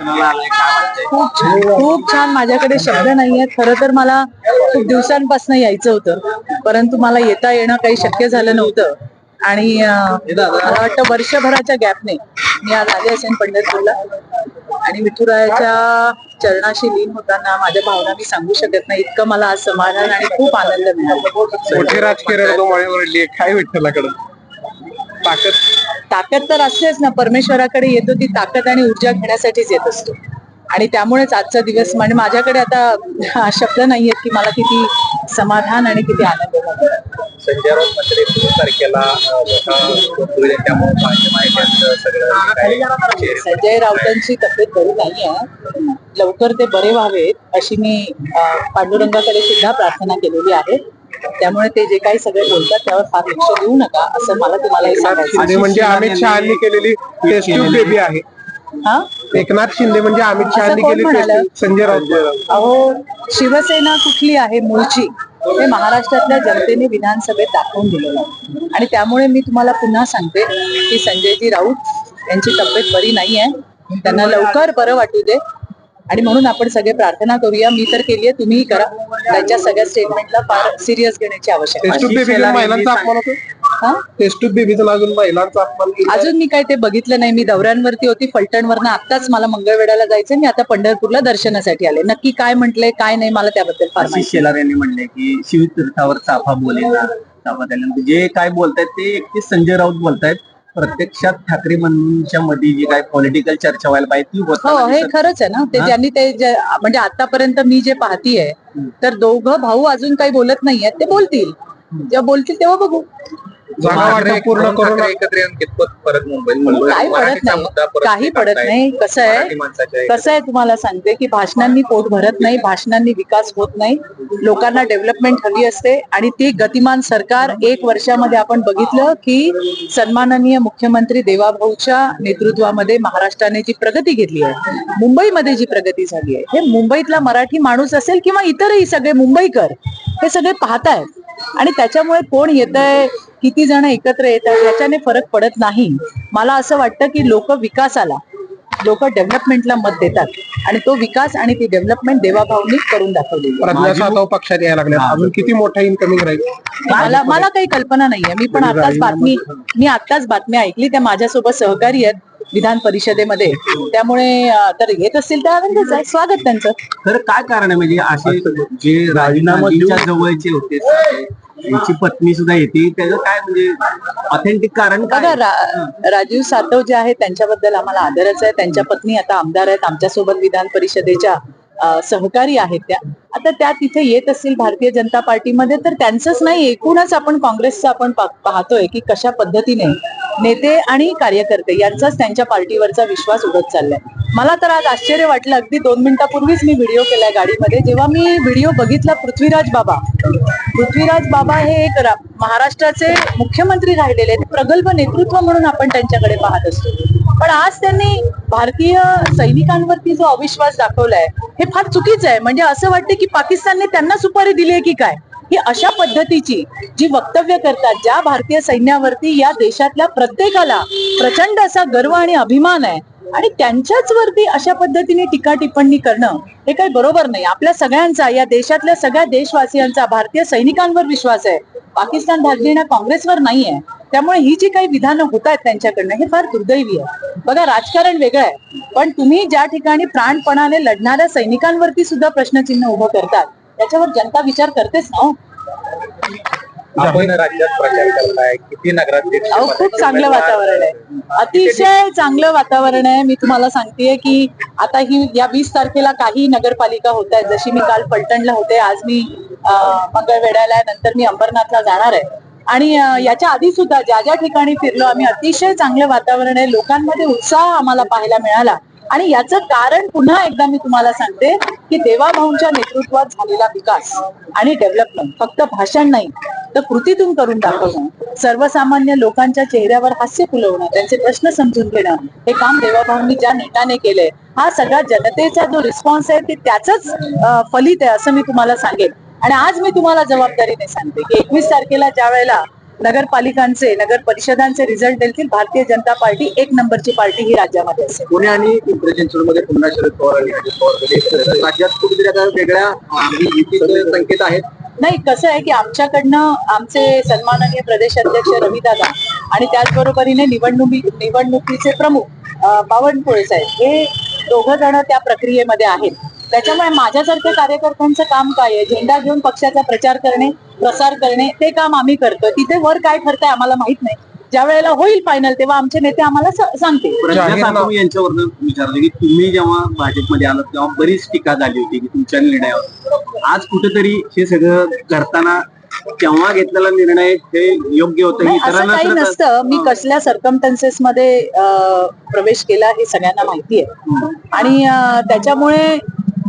खूप छान खूप छान. माझ्याकडे शब्द नाहीये. खरं तर मला खूप दिवसांपासून यायचं होतं. परंतु मला येता येणं काही शक्य झालं नव्हतं. आणि मला वाटतं वर्षभराच्या गॅपने मी आज आले असेल पंढरपूरला. आणि विठुरायाच्या चरणाशी लीन होताना माझ्या भावना मी सांगू शकत नाही. इतकं मला आज समाधान आणि खूप आनंद मिळाला. मोठी राजकीय काय ताकद? ताकद तर असतेच ना. परमेश्वराकडे येतो ती ताकद आणि ऊर्जा घेण्यासाठीच येत असतो. आणि त्यामुळेच आजचा दिवस म्हणजे माझ्याकडे आता शब्द नाहीयेत की मला किती समाधान आणि किती आनंद झाला संजय राऊत तारखेला काही चेहरे संजय राऊतांची तब्येत बरी नाही आहे. लवकर ते बरे व्हावेत अशी मी पांडुरंगाकडे सुद्धा प्रार्थना केलेली आहे. त्यामुळे ते जे काही सगळे बोलतात त्यावर फार लक्ष देऊ नका असं मला तुम्हाला हे एकनाथ सांगायचं शिंदे म्हणजे अमित शहानी केलेली बेबी आहे. हा? एकनाथ शिंदे म्हणजे अमित शहानी केली संजय राऊत. अहो शिवसेना कुठली आहे मूळची? हे महाराष्ट्रातल्या जनतेने विधानसभेत दाखवून दिलेलं आहे. आणि त्यामुळे मी तुम्हाला पुन्हा सांगते की संजयजी राऊत यांची तब्येत बरी नाही आहे त्यांना लवकर बरं वाटू दे. आणि म्हणून आपण सगळे प्रार्थना करूया. मी तर केली आहे तुम्हीही करा. त्यांच्या सगळ्या स्टेटमेंटला फार सिरियस घेण्याची आवश्यकता टेस्ट ट्यूब आहे. बेबी महिलांचा अपमान होतो? हा? टेस्ट ट्यूब बेबीचा अजून मी काय ते बघितलं नाही. मी दौऱ्यांवरती होती फलटणवरनं. आताच मला मंगळवेढ्याला जायचं मी आता पंढरपूरला दर्शनासाठी आले. नक्की काय म्हटलंय काय नाही मला त्याबद्दल फार शेलार यांनी म्हणले की शिवतीर्थावर चाफा बोलेला. चाफा जे काय बोलतायत ते संजय राऊत बोलतायत. प्रत्यक्षात ठाकरे बंधूंच्या मध्ये जी काय पॉलिटिकल चर्चा व्हायला पाहिजे ती हो हे खरंच आहे ना. ते? ज्यांनी ते म्हणजे आतापर्यंत मी जे पाहतीये तर दोघं भाऊ अजून काही बोलत नाहीयेत ते बोलतील. जेव्हा बोलतील तेव्हा बघू. जागा वाटप पूर्ण करून एकत्र येऊन कितपत परत मुंबईत काही पडत नाही. काही पडत नाही. कसं आहे? कसं आहे तुम्हाला सांगते की भाषणांनी पोट भरत नाही भाषणांनी विकास होत नाही. लोकांना डेव्हलपमेंट हवी असते आणि ती गतिमान सरकार एक वर्षामध्ये आपण बघितलं की सन्माननीय मुख्यमंत्री देवाभाऊच्या नेतृत्वामध्ये महाराष्ट्राने जी प्रगती घेतली आहे मुंबईमध्ये जी प्रगती झाली आहे. हे मुंबईतला मराठी माणूस असेल किंवा इतरही सगळे मुंबईकर हे सगळे पाहतायत. आणि त्याच्यामुळे कोण येत आहे किती जण एकत्र येत आहेत ह्याच्याने फरक पडत नाही. मला असं वाटतं की लोक विकासाला लोक डेव्हलपमेंटला मत देतात. आणि तो विकास आणि ती डेव्हलपमेंट देवाभाऊनी करून आहे. पक्षात यायला लागल्या अजून किती मोठा इन्कमिंग राहील? मला मला काही कल्पना नाहीये. मी पण आताच बातमी मी आताच बातमी ऐकली. त्या माझ्यासोबत सहकारी आहेत विधान परिषदेमध्ये. त्यामुळे तर येत असतील तर आनंदच आहे स्वागत त्यांचं. खरं काय कारण आहे? म्हणजे असे जे राजीनामाच्या जवळचे होते यांची पत्नी सुद्धा येते. त्याचं काय म्हणजे ऑथेंटिक कारण बघा रा- राजीव सातव जे आहे त्यांच्याबद्दल आम्हाला आदरच आहे. त्यांच्या पत्नी आता आमदार आहेत. आमच्यासोबत विधान परिषदेच्या सहकारी आहेत त्या. आता त्या तिथे येत असतील भारतीय जनता पार्टीमध्ये तर त्यांचंच नाही एकूणच आपण काँग्रेसचं आपण पाहतोय की कशा पद्धतीने नेते आणि कार्यकर्ते यांचाच त्यांच्या पार्टीवरचा विश्वास उडत चाललाय. मला तर आज आश्चर्य वाटलं. अगदी दोन मिनिटापूर्वीच मी व्हिडिओ केलाय गाडीमध्ये. जेव्हा मी व्हिडिओ बघितला पृथ्वीराज बाबा पृथ्वीराज बाबा हे एक महाराष्ट्राचे मुख्यमंत्री राहिलेले प्रगल्भ नेतृत्व म्हणून आपण त्यांच्याकडे पाहत असतो. पण आज त्यांनी भारतीय सैनिकांवरती जो अविश्वास दाखवलाय हे फार चुकीचं आहे. म्हणजे असं वाटतं की पाकिस्तानने त्यांना सुपारी दिली आहे की काय? ही अशा पद्धतीची जी वक्तव्य करतात ज्या भारतीय सैन्यावरती या देशातल्या प्रत्येकाला प्रचंड असा गर्व आणि अभिमान आहे आणि त्यांच्याच वरती अशा पद्धतीने टीका टिप्पणी करणं हे काही बरोबर नाही. आपल्या सगळ्यांचा या देशातल्या सगळ्या देशवासियांचा भारतीय सैनिकांवर विश्वास आहे. पाकिस्तान भाजलेल्या काँग्रेसवर नाही आहे त्यामुळे ही जी काही विधानं होत आहेत त्यांच्याकडनं हे फार दुर्दैवी आहे. बघा राजकारण वेगळं आहे पण तुम्ही ज्या ठिकाणी प्राणपणाने लढणाऱ्या सैनिकांवरती सुद्धा प्रश्नचिन्ह उभं करतात त्याच्यावर जनता विचार करतेच ना हो. आपण राज्यात प्रचार करताय किती नगराध्यक्ष अहो खूप चांगलं वातावरण आहे. अतिशय चांगलं वातावरण आहे. मी तुम्हाला सांगतेय की आता ही या वीस तारखेला काही नगरपालिका होत आहेत. जशी मी काल फलटणला होते आज मी आहे, नंतर मी अंबरनाथला जाणार आहे. आणि याच्या आधी सुद्धा ज्या ज्या ठिकाणी फिरलो आम्ही अतिशय चांगलं वातावरण आहे लोकांमध्ये उत्साह आम्हाला पाहायला मिळाला. आणि याचं कारण पुन्हा एकदा मी तुम्हाला सांगते की देवाभाऊंच्या नेतृत्वात झालेला विकास आणि डेव्हलपमेंट फक्त भाषण नाही तर कृतीतून करून दाखवणं सर्वसामान्य लोकांच्या चेहऱ्यावर हास्य फुलवणं त्यांचे प्रश्न समजून घेणं हे काम देवाभाऊंनी ज्या नेटाने केलंय हा सगळा जनतेचा जो रिस्पॉन्स आहे ते त्याच फलित आहे असं मी तुम्हाला सांगेन. आणि आज मी तुम्हाला जबाबदारीने सांगते की एकवीस तारखेला ज्या वेळेला नगरपालिकांचे नगर परिषदांचे रिझल्ट देतील भारतीय जनता पार्टी एक नंबरची पार्टी ही राज्यामध्ये असेल. पुणे आणि पिंपरी चिंचवडमध्ये पुन्हा शरद पवार आणि अजित पवार. राज्यात कुठेतरी आता वेगळ्या अं, युतीचे संकेत आहेत. नाही कसं आहे की आमच्याकडनं आमचे सन्माननीय प्रदेश अध्यक्ष रविदादा आणि त्याचबरोबरीने निवडणुकी निवडणुकीचे प्रमुख अं, बावनकुळे साहेब हे दोघं जण त्या प्रक्रियेमध्ये आहेत. त्याच्यामुळे माझ्यासारख्या कार्यकर्त्यांचं काम काय आहे? झेंडा घेऊन पक्षाचा प्रचार करणे प्रसार करणे ते काम आम्ही करतो. तिथे वर काय ठरतंय आम्हाला माहीत नाही. ज्या वेळेला होईल फायनल तेव्हा आमचे नेते आम्हाला स- सांगतील. प्रज्ञा जाहीरनामा- सातव यांच्यावरनं विचारलं की तुम्ही जेव्हा भाजपमध्ये आलात तेव्हा बरीच टीका झाली होती की तुमच्या निर्णयावर. आज कुठेतरी हे सगळं करताना तेव्हा घेतलेला निर्णय हे योग्य होतं असं काही नसतं. मी कसल्या सर्कमटन्सेस मध्ये प्रवेश केला हे सगळ्यांना माहिती आहे. आणि त्याच्यामुळे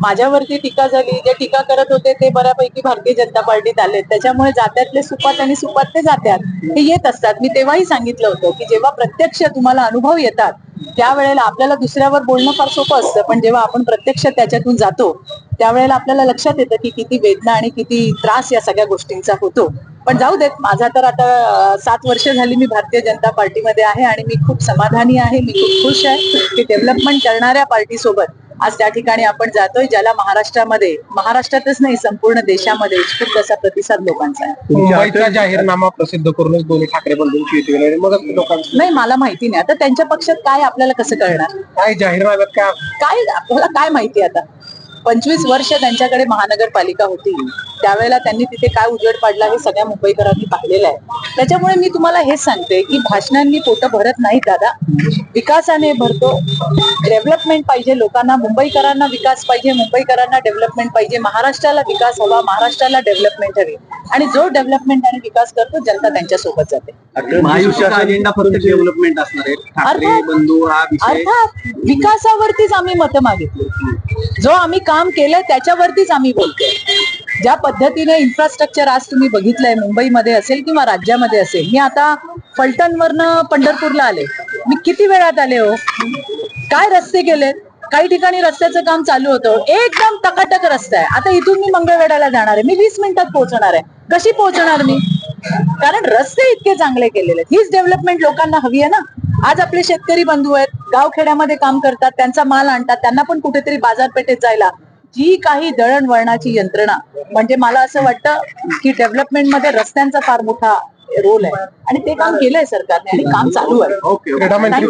माझ्यावरती टीका झाली जे टीका करत होते ते बऱ्यापैकी भारतीय जनता पार्टीत आले त्याच्यामुळे जात्यातले सुपात आणि सुपातले जात्यात हे येत असतात. मी तेव्हाही सांगितलं होतं की जेव्हा प्रत्यक्ष तुम्हाला अनुभव येतात त्यावेळेला आपल्याला दुसऱ्यावर बोलणं फार सोपं असतं. पण जेव्हा आपण प्रत्यक्ष त्याच्यातून जातो त्यावेळेला आपल्याला लक्षात येतं की किती वेदना आणि किती त्रास या सगळ्या गोष्टींचा होतो. पण जाऊ देत माझा तर आता सात वर्ष झाली मी भारतीय जनता पार्टीमध्ये आहे आणि मी खूप समाधानी आहे मी खूप खुश आहे की डेव्हलपमेंट करणाऱ्या पार्टी सोबत आज त्या ठिकाणी आपण जातोय ज्याला महाराष्ट्रामध्ये महाराष्ट्रातच नाही संपूर्ण देशामध्ये उत्स्फूर्त असा प्रतिसाद लोकांचा आहे. मुंबईचा जाहीरनामा प्रसिद्ध करूनच दोन्ही ठाकरे बंधूंची युती केली. मग लोकांचं नाही मला माहिती नाही. आता त्यांच्या पक्षात काय आपल्याला कसं कळणार? काय जाहीरनाम्यात काय? काय आपल्याला काय माहिती आता? पंचवीस वर्ष त्यांच्याकडे महानगरपालिका होती. त्यावेळेला त्यांनी तिथे काय उजेड पाडला हे सगळ्या मुंबईकरांनी पाहिलेलं आहे. त्याच्यामुळे मी तुम्हाला हेच सांगते की भाषणांनी पोट भरत नाही दादा. विकासाने भरतो. डेव्हलपमेंट पाहिजे लोकांना मुंबईकरांना विकास पाहिजे मुंबईकरांना डेव्हलपमेंट पाहिजे महाराष्ट्राला विकास हवा महाराष्ट्राला डेव्हलपमेंट हवी. आणि जो डेव्हलपमेंट आणि विकास करतो जनता त्यांच्यासोबत जाते. महायुतीचा अजेंडा फक्त डेव्हलपमेंट असणार आहे. ठाकरे अर्थात. बंधू हा विषय. अर्थात विकासावरतीच आम्ही मतं मागितली. जो आम्ही काम केलंय त्याच्यावरतीच आम्ही बोलतोय. ज्या पद्धतीने इन्फ्रास्ट्रक्चर आज तुम्ही बघितलंय मुंबईमध्ये असेल किंवा राज्यामध्ये असेल. मी आता फलटणवरनं पंढरपूरला आले. मी किती वेळात आले हो? काय रस्ते केलेत? काही ठिकाणी रस्त्याचं काम चालू होतं. एकदम टकाटक रस्ता आहे. आता इथून मी मंगळवेढ्याला जाणार आहे. मी वीस मिनिटात पोहोचणार आहे. कशी पोहोचणार मी? कारण रस्ते इतके चांगले केलेले आहेत. हीच डेव्हलपमेंट लोकांना हवी आहे ना? आज आपले शेतकरी बंधू आहेत. गावखेड्यामध्ये काम करतात. त्यांचा माल आणतात. त्यांना पण कुठेतरी बाजारपेठेत जायला. जी काही दळणवळणाची यंत्रणा. म्हणजे मला असं वाटतं की डेव्हलपमेंटमध्ये रस्त्यांचा फार मोठा रोल आहे. आणि ते काम केलंय सरकारने आणि काम चालू आहे. क्रीडा मंत्री